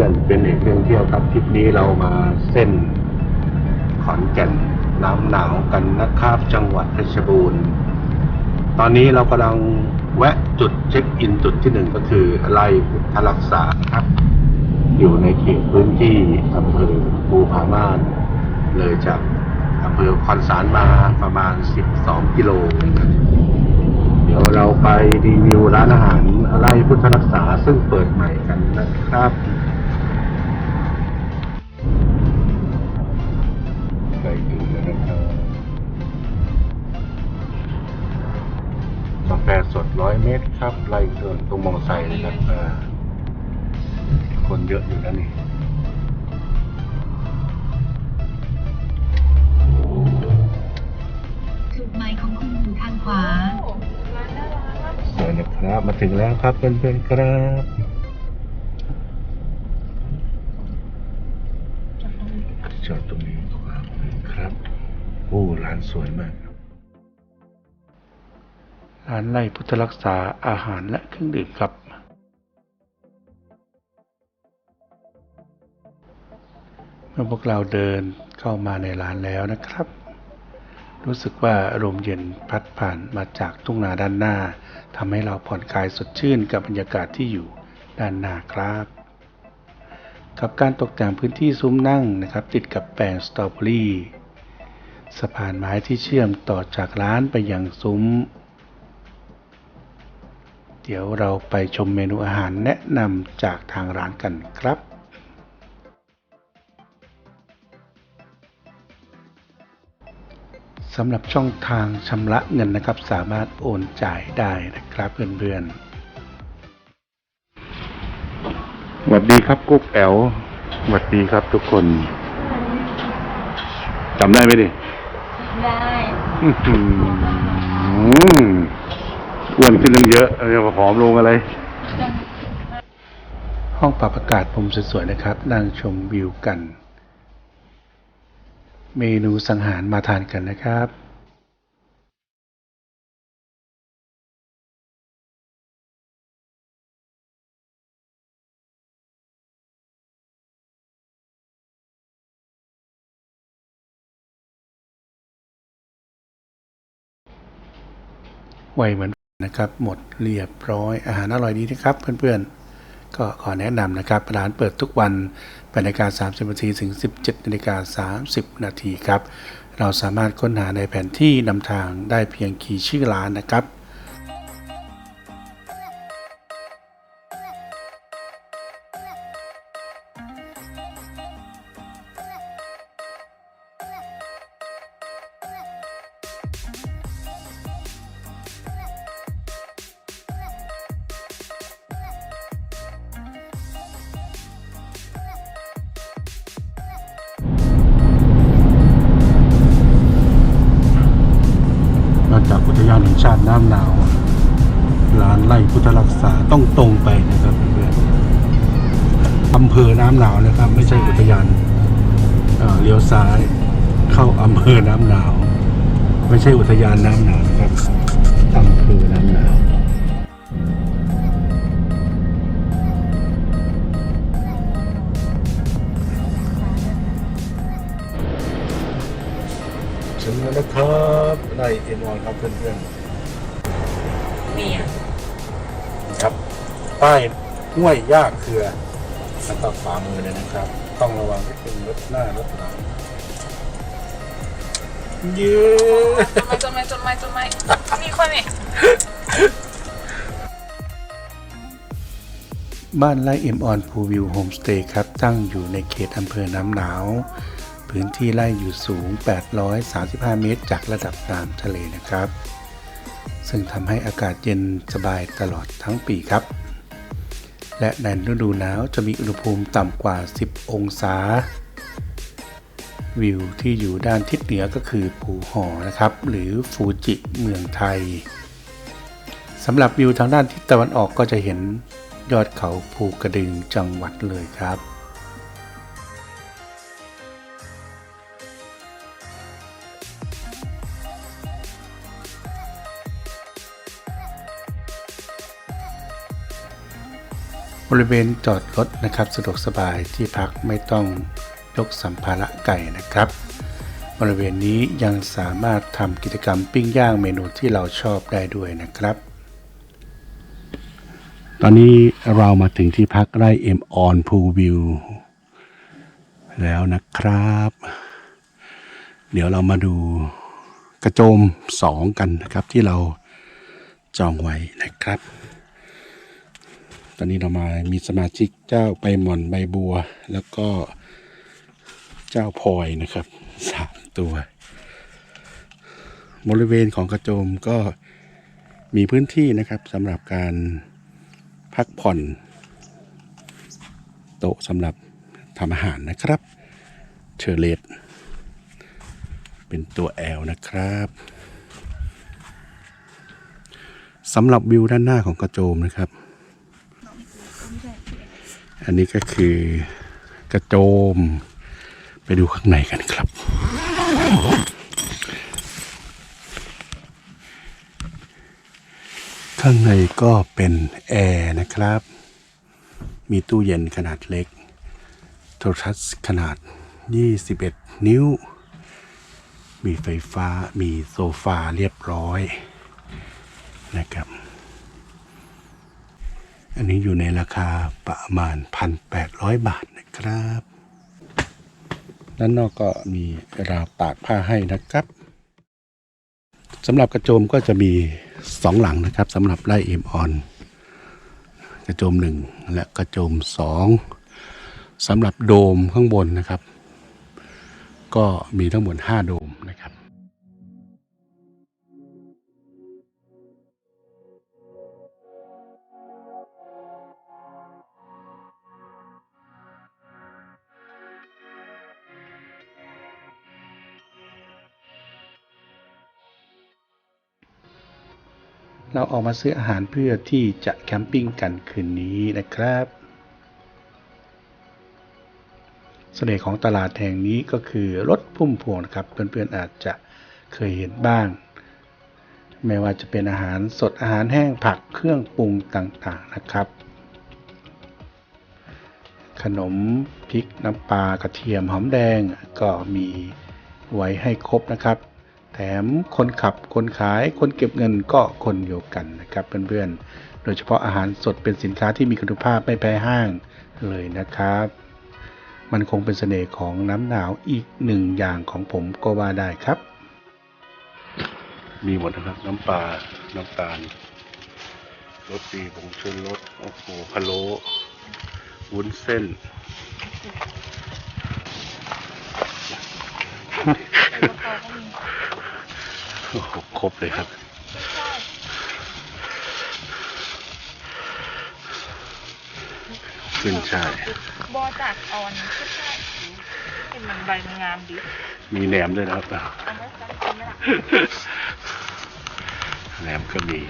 เพื่อนเป็นเอกเรื่องเที่ยวครับทริปนี้เรามาเส้นขอนแก่นน้ำหนาวกันนะครับจังหวัดเพชรบูรณ์ ตอนนี้เรากำลังแวะจุดเช็คอินจุดที่หนึ่งก็คือไร่พุทธรักษาครับ อยู่ในเขตพื้นที่อำเภอภูผาม่านเลยจากอำเภอคอนสารมาประมาณ 12 กิโล เดี๋ยวเราไปรีวิวร้านอาหารไร่พุทธรักษาซึ่งเปิดใหม่กันนะครับ ครับไล่เดินตรงมองไซนะครับอ่าคนเยอะอยู่นะนี่จุดหมายของคุณอยู่ทางขวาร้านน่ารักสวยนะครับ มาถึงแล้วครับเพื่อนๆครับจอดตรงนี้ขวามือครับ โอ้ร้านสวยมากครับร้านไร่พุทธรักษาอาหารและเครื่องดื่มครับ เมื่อพวกเราเดินเข้ามาในร้านแล้วนะครับ รู้สึกว่าลมเย็นพัดผ่านมาจากทุ่งนาด้านหน้าทำให้เราผ่อนคลายสดชื่นกับบรรยากาศที่อยู่ด้านหน้าครับกับการตกแต่งพื้นที่ซุ้มนั่งนะครับ ติดกับแปลงสตรอเบอรี่สะพานไม้ที่เชื่อมต่อจากร้านไปยังซุ้ม ดี๋ยวเราไปชมเมนูอาหารแนะนำจากทางร้านกันครับสำหรับช่องทางชำระเงินนะครับ สามารถโอนจ่ายได้นะครับเพื่อนๆสวัสดีครับกุ๊กแอลสวัสดีครับทุกคนจำได้ไหมดิ ได้ อ้วนขึ้นตั้งเยอะเออผอมลงอะไร ห้องปรับอากาศผมสวยๆนะครับ นั่งชมวิวกัน เมนูสังหารมาทานกันนะครับไวเหมือน นะครับ หมดเรียบร้อยอาหารอร่อยดีนะครับ เพื่อนๆ ก็ขอแนะนำนะครับร้านเปิดทุกวัน8นาฬิกา30นาทีถึง 17นาฬิกา30นาทีครับ เราสามารถค้นหาในแผนที่นำทางได้เพียงคีย์ชื่อร้านนะครับ ยานแห่งชาติน้ำหนาวร้านไร่พุทธรักษาต้องตรงไปนะครับเพื่อนอำเภอน้ำหนาวนะครับ ไม่ใช่อุทยานเอ่อเลี้ยวซ้ายเข้าอำเภอน้ำหนาว ไม่ใช่อุทยานน้ำหนาวนะครับ ถึงแล้วนะครับไร่เอ็นวอนครับเพื่อนๆนี่อะครับป้ายห้วยยากเครือแล้วก็ขวามือเลยนะครับ ต้องระวังที่เป็นรถหน้ารถหลังเย้จดไม้จดไม้จดไม้จดไม้มีคนนี่บ้านไร่เอ็มออนพูวิวโฮมสเตย์ครับ ตั้งอยู่ในเขตอำเภอน้ำหนาว พื้นที่ไร่อยู่สูง 835 เมตร จากระดับน้ำทะเลนะครับ ซึ่งทำให้อากาศเย็นสบายตลอดทั้งปีครับ และในฤดูหนาวจะมีอุณหภูมิต่ำกว่า 10 องศา วิวที่อยู่ด้านทิศเหนือก็คือภูหอนะครับ หรือฟูจิเมืองไทยสำหรับวิวทางด้านทิศตะวันออกก็จะเห็นยอดเขาภูกระดึงจังหวัดเลยครับ บริเวณจอดรถนะครับ สะดวกสบายที่พักไม่ต้องยกสัมภาระไก่นะครับ บริเวณนี้ยังสามารถทำกิจกรรมปิ้งย่างเมนูที่เราชอบได้ด้วยนะครับ ตอนนี้เรามาถึงที่พักไร่เอ็มออนพูวิวแล้วนะครับ เดี๋ยวเรามาดูกระโจมสองกันนะครับที่เราจองไว้นะครับ ตอนนี้เรามามีสมาชิกเจ้าใบหม่อนใบบัว แล้วก็เจ้าพลอยนะครับสามตัว บริเวณของกระโจมก็มีพื้นที่นะครับสำหรับการพักผ่อน โต๊ะสำหรับทำอาหารนะครับเทเลตเป็นตัว L นะครับสำหรับวิวด้านหน้าของกระโจมนะครับ อันนี้ก็คือกระโจม ไปดูข้างในกันครับ ข้างในก็เป็นแอร์นะครับ มีตู้เย็นขนาดเล็ก โทรทัศน์ขนาด 21 นิ้ว มีไฟฟ้ามีโซฟาเรียบร้อยนะครับ อันนี้อยู่ในราคาประมาณ 1,800 บาทนะครับ ด้านนอกก็มีราวตากผ้าให้นะครับสำหรับกระโจมก็จะมีสองหลังนะครับสำหรับไล่เอ็มออนกระโจมหนึ่งและกระโจมสองสำหรับโดมข้างบนนะครับ ก็มีทั้งหมด5โดม เราออกมาซื้ออาหารเพื่อที่จะแคมปิ้งกันคืนนี้นะครับเสน่ห์ของตลาดแห่งนี้ก็คือรถพุ่มพวงนะครับ เพื่อนๆอาจจะเคยเห็นบ้าง ไม่ว่าจะเป็นอาหารสดอาหารแห้งผักเครื่องปรุงต่างๆนะครับ ขนมพริกน้ำปลากระเทียมหอมแดงก็มีไว้ให้ครบนะครับ แถมคนขับคนขายคนเก็บเงินก็คนเดียวกันนะครับเพื่อนๆ โดยเฉพาะอาหารสดเป็นสินค้าที่มีคุณภาพไม่แพ้ห้างเลยนะครับ มันคงเป็นเสน่ห์ของน้ำหนาวอีกหนึ่งอย่างของผมก็ว่าได้ครับ มีหมดนะครับ น้ำปลา น้ำตาลรสดีผงชูรสโอ้โหพะโล้วุ้นเส้น ครบเลยครับ ขึ้นใช่ายบอจากออนก็ใช่เห็นมันใบมันงามดี มีแหนมด้วยนะครับเอาไหมจ๊ะเอาไหมล่ะแหนมก็มี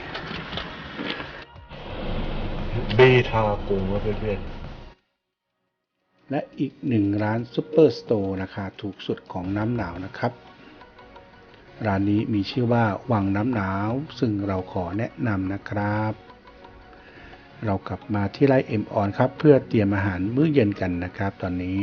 เบทาโกงว่าเพื่อนๆและอีกหนึ่งร้านซูเปอร์สโตร์ราคาถูกสุดของน้ำหนาวนะครับ ร้านนี้มีชื่อว่าวังน้ำหนาว ซึ่งเราขอแนะนำนะครับ เรากลับมาที่ไร่เอ็มออนครับ เพื่อเตรียมอาหารมื้อเย็นกันนะครับ ตอนนี้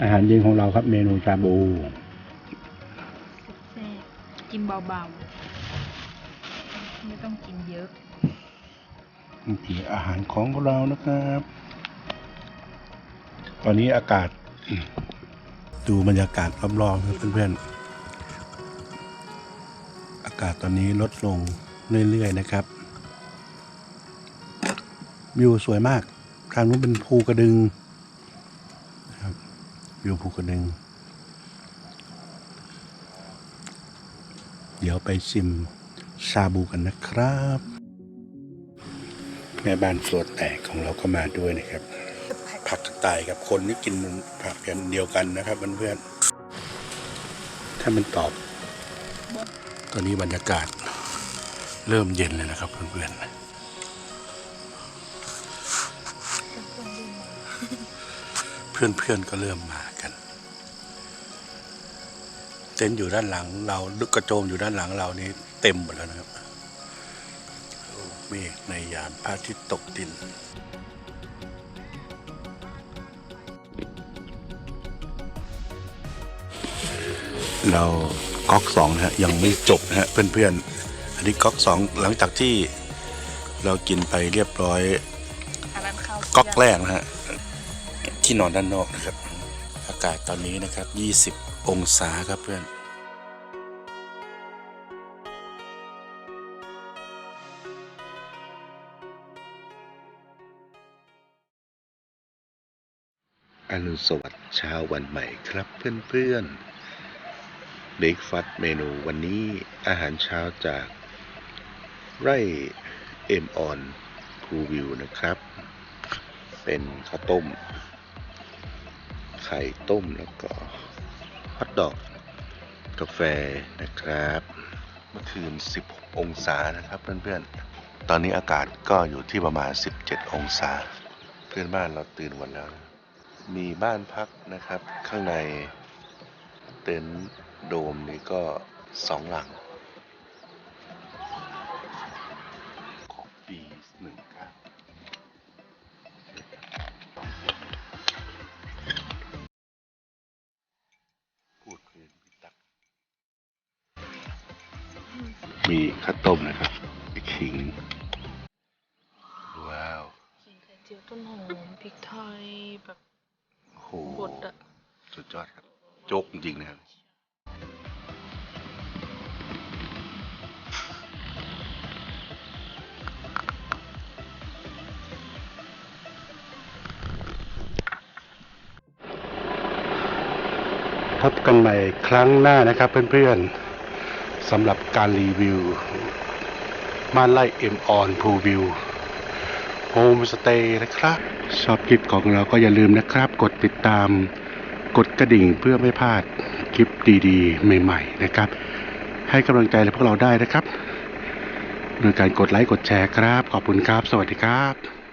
อาหารเย็นของเราครับ เมนูชาบูแซ่บกินเบาๆ ไม่ต้องกินเยอะ นี่คืออาหารของพวกเรานะครับ ตอนนี้อากาศ ดูบรรยากาศรอบๆครับเพื่อนๆ อากาศตอนนี้ลดลงเรื่อยๆนะครับวิวสวยมาก ทางนู้นเป็นภูกระดึง นะครับวิวภูกระดึง เดี๋ยวไปชิมชาบูกันนะครับ แม่บ้านโฟลดแตกของเราก็มาด้วยนะครับ ผักกระต่ายกับคนที่กินผักกันเดียวกันนะครับเพื่อนๆถ้ามันตอบ ตอนนี้บรรยากาศเริ่มเย็นเลยนะครับเพื่อนๆเพื่อนๆก็เริ่มมา เต็นท์อยู่ด้านหลัง เราลึกกระโจมอยู่ด้านหลังเรานี่เต็มหมดแล้วนะครับเมฆในยามพระอาทิตย์ตกดินเราก๊อกสองนะฮะยังไม่จบนะฮะเพื่อนๆ อันนี้ก๊อกสองหลังจากที่เรากินไปเรียบร้อยก๊อกแรกนะฮะที่นอนด้านนอกนะครับ อากาศตอนนี้นะครับ 20 องศาครับเพื่อนอนุสวัสดิ์เช้าวันใหม่ครับเพื่อนๆเบรกฟาสเมนูวันนี้อาหารเช้าจากไร่เอ็มออนพูวิวนะครับ เป็นข้าวต้ม ไข่ต้มแล้วก็ ฮอทดอกกาแฟนะครับ เมื่อคืน 16 องศานะครับเพื่อนๆ ตอนนี้อากาศก็อยู่ที่ประมาณ 17 องศา เพื่อนบ้านเราตื่นวันแล้วนะมีบ้านพักนะครับ ข้างในเต็นท์โดมนี้ก็สองหลัง ข้าวต้มนะครับขิงว้าวขิงไข่เจียวต้นหอมพริกไทยแบบโอ้โหบดอะสุดยอดครับโจ๊กจริงๆนะครับพบกันใหม่ครั้งหน้านะครับเพื่อนๆ สำหรับการรีวิวบ้านไร่เอ็มออนพูวิวโฮมสเตย์นะครับชอบคลิปของเราก็อย่าลืมนะครับ กดติดตาม กดกระดิ่งเพื่อไม่พลาดคลิปดีๆ ใหม่ๆนะครับ ให้กำลังใจพวกเราได้นะครับ โดยการกดไลค์กดแชร์ครับ ขอบคุณครับ สวัสดีครับ